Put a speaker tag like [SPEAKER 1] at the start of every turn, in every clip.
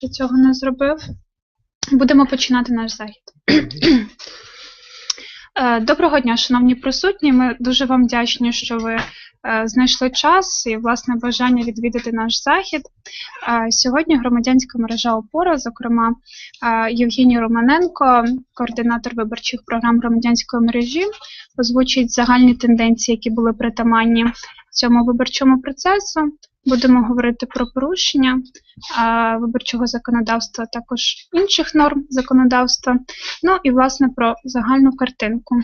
[SPEAKER 1] Ти цього не зробив. Будемо починати наш захід. Е, Доброго дня, шановні присутні. Ми дуже вам вдячні, що ви знайшли час і власне бажання відвідати наш захід. Е, Сьогодні громадянська мережа опора, зокрема е, Євгеній Романенко, координатор виборчих програм громадянської мережі, озвучить загальні тенденції, які були притаманні цьому виборчому процесу. Будемо говорити про порушення виборчого законодавства, також інших норм законодавства. Ну і власне про загальну картинку.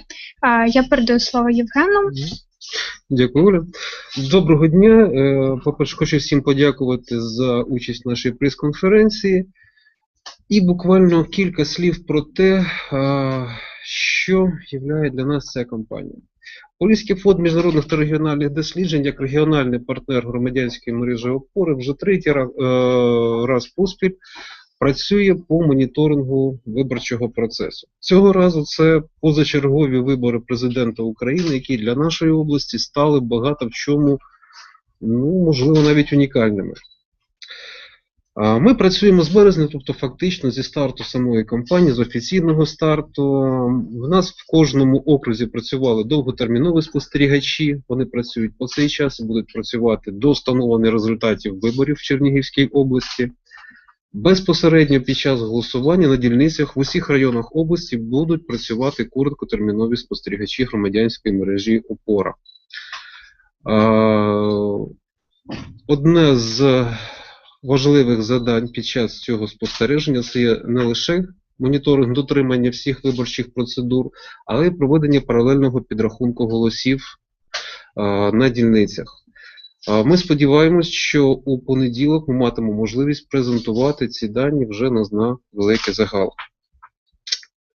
[SPEAKER 1] Я передаю слово Євгену.
[SPEAKER 2] Дякую, Оля. Доброго дня. Е, По-перше, хочу всім подякувати за участь в нашій прес-конференції. І буквально кілька слів про те, що є для нас ця компанія. Поліський фонд міжнародних та регіональних досліджень, як регіональний партнер громадянської мережі опори, вже третій раз, раз поспіль працює по моніторингу виборчого процесу. Цього разу це позачергові вибори президента України, які для нашої області стали багато в чому, ну, можливо, навіть унікальними. Ми працюємо з березня, тобто фактично зі старту самої кампанії, з офіційного старту. В нас в кожному окрузі працювали довготермінові спостерігачі. Вони працюють по цей час і будуть працювати до встановлення результатів виборів в Чернігівській області. Безпосередньо під час голосування на дільницях в усіх районах області будуть працювати короткотермінові спостерігачі громадянської мережі ОПОРА. Одне з важливих завдань під час цього спостереження це є не лише моніторинг дотримання всіх виборчих процедур, але й проведення паралельного підрахунку голосів на дільницях. Ми сподіваємось, що у понеділок ми матимемо можливість презентувати ці дані вже на зна великий загал.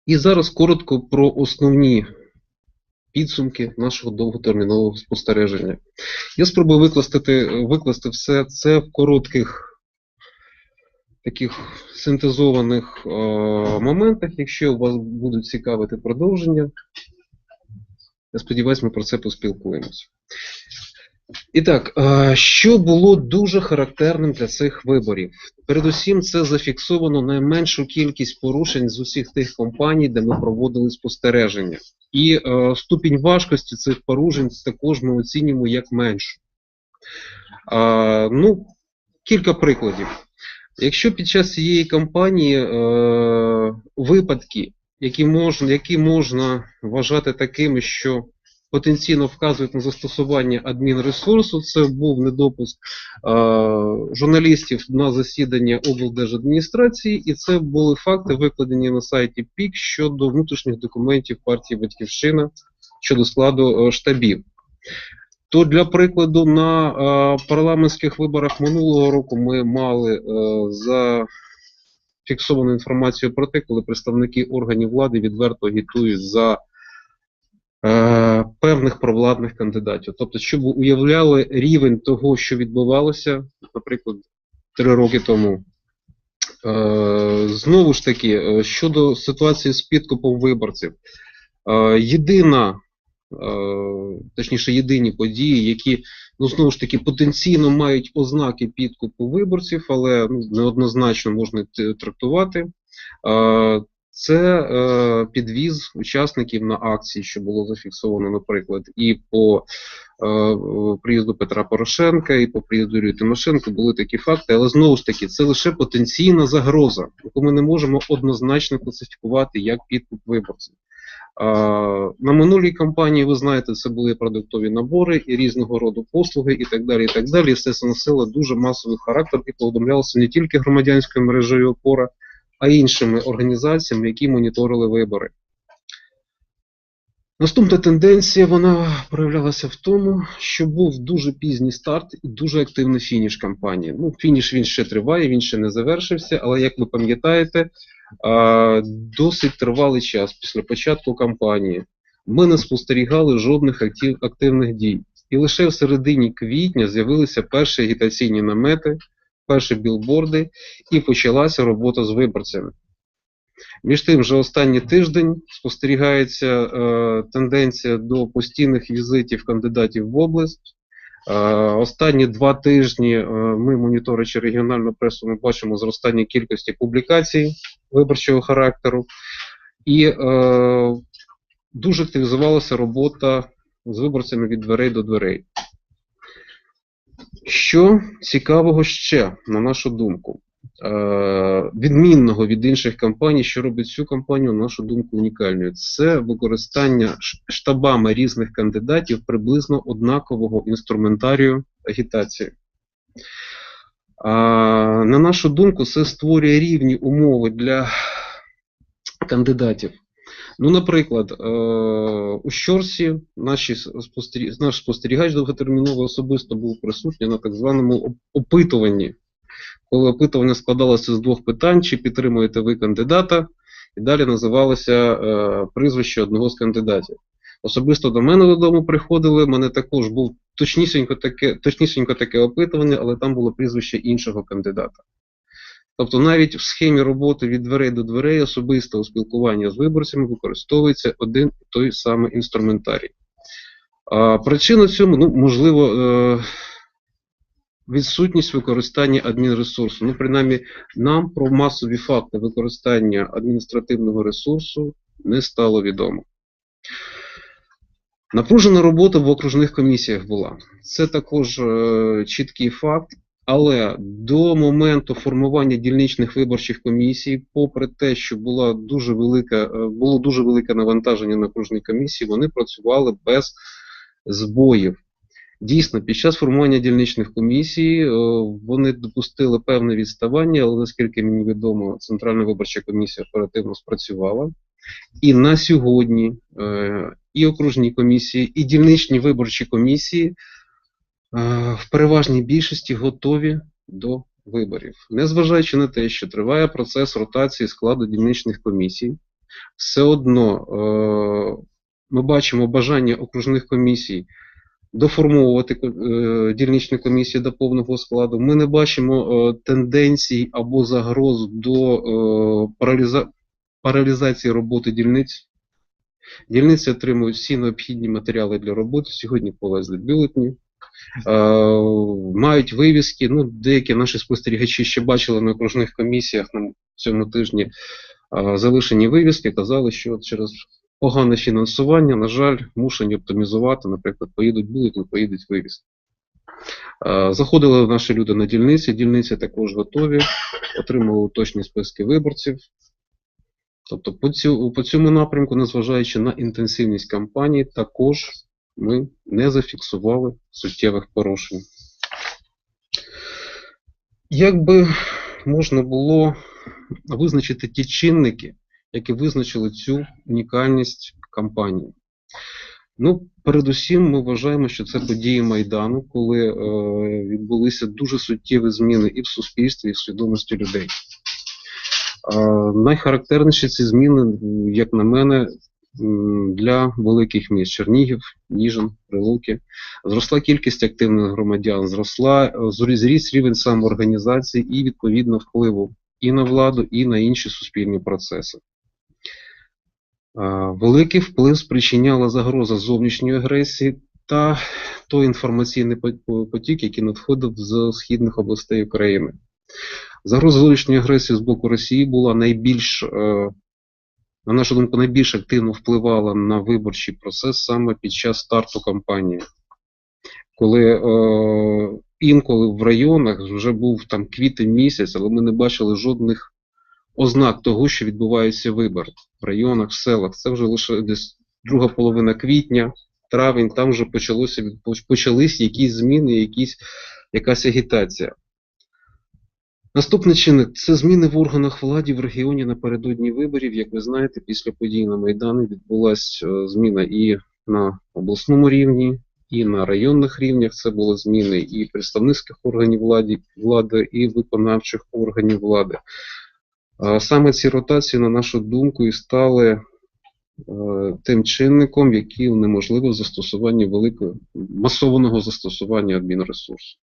[SPEAKER 2] І зараз коротко про основні підсумки нашого довготермінового спостереження. Я спробую викласти, викласти все це в коротких таких синтезованих е, моментах. Якщо вас будуть цікавити продовження, я сподіваюся, ми про це поспілкуємося. І так, що було дуже характерним для цих виборів? Передусім, це зафіксовано найменшу кількість порушень з усіх тих компаній, де ми проводили спостереження. І е, ступінь важкості цих порушень також ми оцінюємо як меншу. Е, ну, кілька прикладів. Якщо під час цієї кампанії е, випадки, які можна, які можна вважати такими, що потенційно вказують на застосування адмінресурсу, це був недопуск е, журналістів на засідання облдержадміністрації, і це були факти, викладені на сайті ПІК щодо внутрішніх документів партії Батьківщина щодо складу е, штабів. То для прикладу на е, парламентських виборах минулого року ми мали е, зафіксовану інформацію про те, коли представники органів влади відверто агітують за е, певних провладних кандидатів. Тобто, щоб уявляли рівень того, що відбувалося, наприклад, три роки тому. Е, знову ж таки, е, щодо ситуації з підкупом виборців, єдина точніше єдині події, які ну знову ж таки потенційно мають ознаки підкупу виборців, але ну, неоднозначно можна трактувати. Це е, підвіз учасників на акції, що було зафіксовано, наприклад, і по е, приїзду Петра Порошенка, і по приїзду Юрія Тимошенко були такі факти, але знову ж таки, це лише потенційна загроза, яку ми не можемо однозначно класифікувати як підкуп виборців. На минулій кампанії, ви знаєте, це були продуктові набори і різного роду послуги, і так далі. І так далі. Все це носило дуже масовий характер і повідомлялося не тільки громадянською мережею опора, а іншими організаціями, які моніторили вибори. Наступна тенденція вона проявлялася в тому, що був дуже пізній старт і дуже активний фініш кампанії. Ну, фініш він ще триває, він ще не завершився, але як ви пам'ятаєте, досить тривалий час після початку кампанії ми не спостерігали жодних актив, активних дій. І лише в середині квітня з'явилися перші агітаційні намети, перші білборди, і почалася робота з виборцями. Між тим, вже останній тиждень спостерігається е, тенденція до постійних візитів кандидатів в область. Е, Останні два тижні е, ми, моніторичі регіональну пресу, ми бачимо зростання кількості публікацій виборчого характеру. І е, дуже активізувалася робота з виборцями від дверей до дверей. Що цікавого ще, на нашу думку, е, відмінного від інших компаній, що робить цю компанію, на нашу думку, унікальною, це використання штабами різних кандидатів приблизно однакового інструментарію агітації. На нашу думку, це створює рівні умови для кандидатів. Ну, наприклад, е, у Щорсі наші наш спостерігач довготерміново особисто був присутній на так званому опитуванні, коли опитування складалося з двох питань: чи підтримуєте ви кандидата, і далі називалося е, прізвище одного з кандидатів. Особисто до мене додому приходили, в мене також був точнісінько таке, точнісінько таке опитування, але там було прізвище іншого кандидата. Тобто навіть в схемі роботи від дверей до дверей особистого спілкування з виборцями використовується один і той самий інструментарій. А, причина цьому, ну, можливо, е, відсутність використання адмінресурсу. Ну, принаймні, нам про масові факти використання адміністративного ресурсу не стало відомо. Напружена робота в окружних комісіях була. Це також е, чіткий факт. Але до моменту формування дільничних виборчих комісій, попри те, що була дуже велика, е, було дуже велике навантаження на окружні комісії, вони працювали без збоїв. Дійсно, під час формування дільничних комісій е, вони допустили певне відставання, але наскільки мені відомо, Центральна виборча комісія оперативно спрацювала. І на сьогодні е, і окружні комісії, і дільничні виборчі комісії в переважній більшості готові до виборів. Незважаючи на те, що триває процес ротації складу дільничних комісій, все одно е, ми бачимо бажання окружних комісій доформовувати е, дільничні комісії до повного складу. Ми не бачимо е, тенденцій або загроз до е, паралізації роботи дільниць. Дільниці отримують всі необхідні матеріали для роботи. Сьогодні повезли бюлетні, е, мають вивіски. Ну, деякі наші спостерігачі ще бачили на окружних комісіях на цьому тижні е, залишені вивіски, казали, що через погане фінансування, на жаль, мушені оптимізувати, наприклад, поїдуть бюлетні, поїдуть вивіски. Е, Заходили наші люди на дільниці, дільниці також готові, отримали точні списки виборців. Тобто по цьому напрямку, незважаючи на інтенсивність кампанії, також ми не зафіксували суттєвих порушень. Як би можна було визначити ті чинники, які визначили цю унікальність кампанії? Ну, передусім, ми вважаємо, що це події Майдану, коли е, відбулися дуже суттєві зміни і в суспільстві, і в свідомості людей. Е, найхарактерніші ці зміни, як на мене, для великих міст Чернігів, Ніжин, Прилуки. Зросла кількість активних громадян, зросла, е, зріс рівень самоорганізації і відповідно впливу і на владу, і на інші суспільні процеси. Е, Великий вплив спричиняла загроза зовнішньої агресії та той інформаційний потік, який надходив з східних областей України. Загроза зовнішньої агресії з боку Росії була найбільш, е, на нашу думку, найбільш активно впливала на виборчий процес саме під час старту кампанії. Коли е, інколи в районах вже був там квітень місяць, але ми не бачили жодних ознак того, що відбувається вибор в районах, в селах. Це вже лише десь друга половина квітня, травень, там вже почалося почались якісь зміни, якісь, якась агітація. Наступний чинник це зміни в органах влади в регіоні напередодні виборів. Як ви знаєте, після подій на Майдані відбулася е, зміна і на обласному рівні, і на районних рівнях. Це були зміни і представницьких органів влади, влади, і виконавчих органів влади. Саме ці ротації, на нашу думку, і стали е, тим чинником, який унеможливив застосування великого масованого застосування адмінресурсу.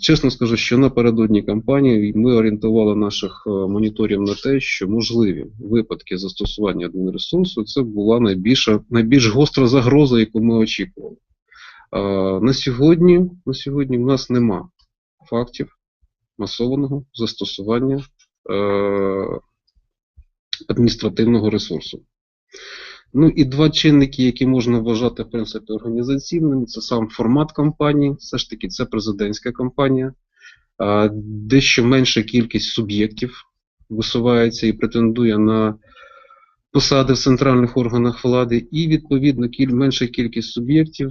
[SPEAKER 2] Чесно скажу, що напередодні кампанії ми орієнтували наших е, моніторів на те, що можливі випадки застосування адмінресурсу це була найбільша, найбільш гостра загроза, яку ми очікували. На сьогодні, на сьогодні в нас нема фактів масованого застосування е, адміністративного ресурсу. Ну і два чинники, які можна вважати в принципі організаційними, це сам формат кампанії, все ж таки це президентська кампанія, дещо менша кількість суб'єктів висувається і претендує на посади в центральних органах влади, і відповідно кіль, менша кількість суб'єктів,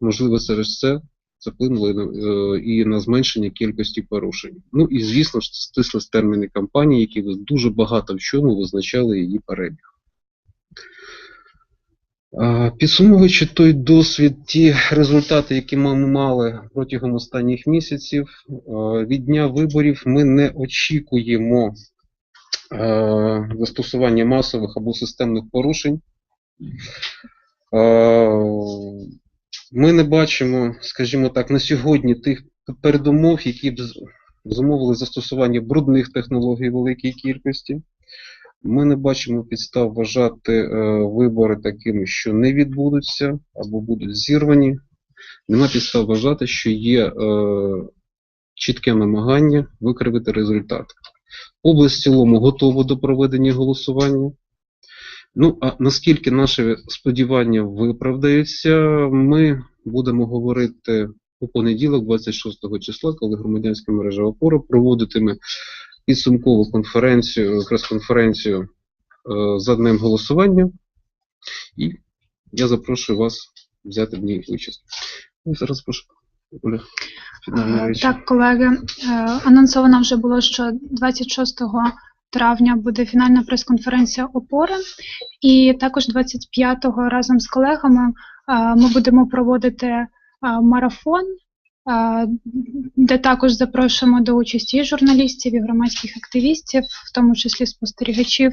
[SPEAKER 2] можливо, через це це вплинуло е, і на зменшення кількості порушень. Ну і звісно ж стислись терміни кампанії, які дуже багато в чому визначали її перебіг. Підсумовуючи той досвід, ті результати, які ми мали протягом останніх місяців, від дня виборів ми не очікуємо застосування масових або системних порушень. Ми не бачимо, скажімо так, на сьогодні тих передумов, які б зумовили застосування брудних технологій великій кількості. Ми не бачимо підстав вважати е, вибори такими, що не відбудуться або будуть зірвані. Нема підстав вважати, що є е, чітке намагання викривити результат. Область в цілому готова до проведення голосування. Ну, а наскільки наші сподівання виправдаються, ми будемо говорити у понеділок, 26 числа, коли громадянська мережа опора проводитиме підсумкову конференцію, прес-конференцію е, за днем голосування. І я запрошую вас взяти в ній участь. Ну, зараз прошу. Оля.
[SPEAKER 1] Так, колеги, е, анонсовано вже було, що 26 травня буде фінальна прес-конференція опори, і також 25-го разом з колегами е, ми будемо проводити марафон, де також запрошуємо до участі і журналістів, і громадських активістів, в тому числі спостерігачів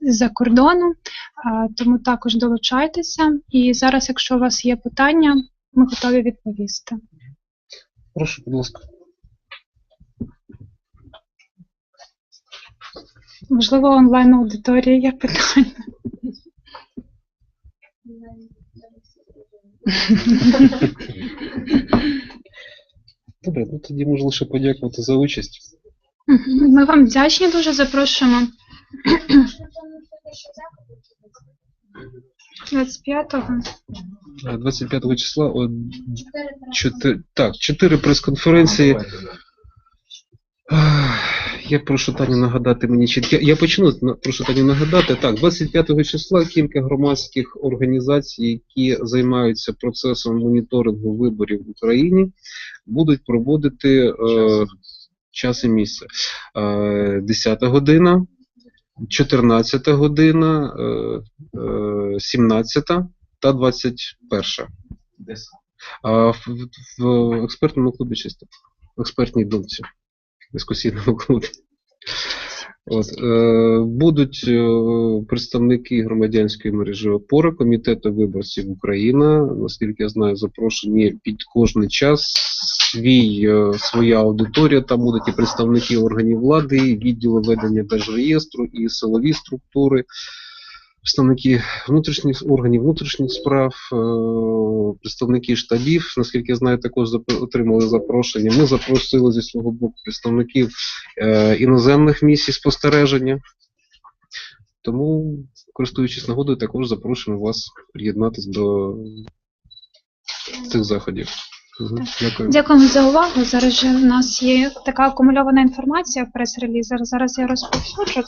[SPEAKER 1] з-за кордону. Тому також долучайтеся. І зараз, якщо у вас є питання, ми готові відповісти.
[SPEAKER 2] Прошу, будь ласка.
[SPEAKER 1] Можливо, онлайн аудиторії є питання.
[SPEAKER 2] Добре, ну тоді можу лише подякувати за участь.
[SPEAKER 1] Ми вам вдячні дуже запрошуємо. 25-го.
[SPEAKER 2] Е, 25 числа о 4, так, 4 прес-конференції. Я прошу Таню нагадати мені чітко. Я, я почну прошу Таню нагадати. Так, 25 числа кілька громадських організацій, які займаються процесом моніторингу виборів в Україні, будуть проводити е, час і місце. Е, 10 година, 14 година, е, е, 17 та 21. А в, в, в експертному клубі чисто. В експертній думці. Дискусійному клубі. От, е, будуть е, представники громадянської мережі опора, комітету виборців Україна. Наскільки я знаю, запрошені під кожний час свій, е, своя аудиторія. Там будуть і представники органів влади, і відділи ведення держреєстру, і силові структури представники внутрішніх органів внутрішніх справ, е, представники штабів, наскільки я знаю, також отримали запрошення. Ми запросили зі свого боку представників е, іноземних місій спостереження. Тому, користуючись нагодою, також запрошуємо вас приєднатись до цих заходів. Дякую.
[SPEAKER 1] Дякуємо за увагу. Зараз же в нас є така акумульована інформація в прес-релізах. Зараз я розповсюджу.